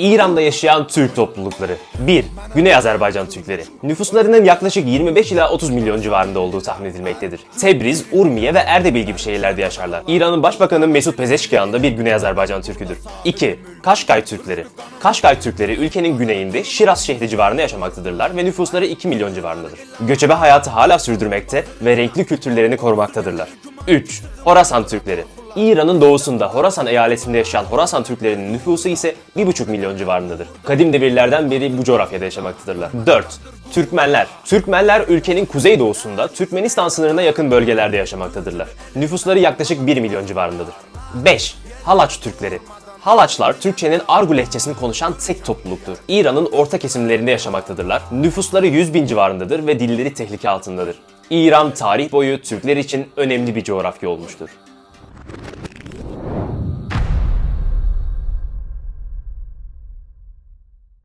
İran'da yaşayan Türk toplulukları. 1. Güney Azerbaycan Türkleri. Nüfuslarının yaklaşık 25 ila 30 milyon civarında olduğu tahmin edilmektedir. Tebriz, Urmiye ve Erdebil gibi şehirlerde yaşarlar. İran'ın Başbakanı Mesut Pezeşkiyan da bir Güney Azerbaycan Türküdür. 2. Kaşkay Türkleri. Kaşkay Türkleri ülkenin güneyinde Şiraz şehri civarında yaşamaktadırlar ve nüfusları 2 milyon civarındadır. Göçebe hayatı hala sürdürmekte ve renkli kültürlerini korumaktadırlar. 3. Horasan Türkleri. İran'ın doğusunda Horasan eyaletinde yaşayan Horasan Türklerinin nüfusu ise 1,5 milyon civarındadır. Kadim devirlerden beri bu coğrafyada yaşamaktadırlar. 4. Türkmenler. Türkmenler ülkenin kuzeydoğusunda Türkmenistan sınırına yakın bölgelerde yaşamaktadırlar. Nüfusları yaklaşık 1 milyon civarındadır. 5. Halaç Türkleri. Halaçlar Türkçenin Argu lehçesini konuşan tek topluluktur. İran'ın orta kesimlerinde yaşamaktadırlar. Nüfusları 100 bin civarındadır ve dilleri tehlike altındadır. İran tarih boyu Türkler için önemli bir coğrafya olmuştur.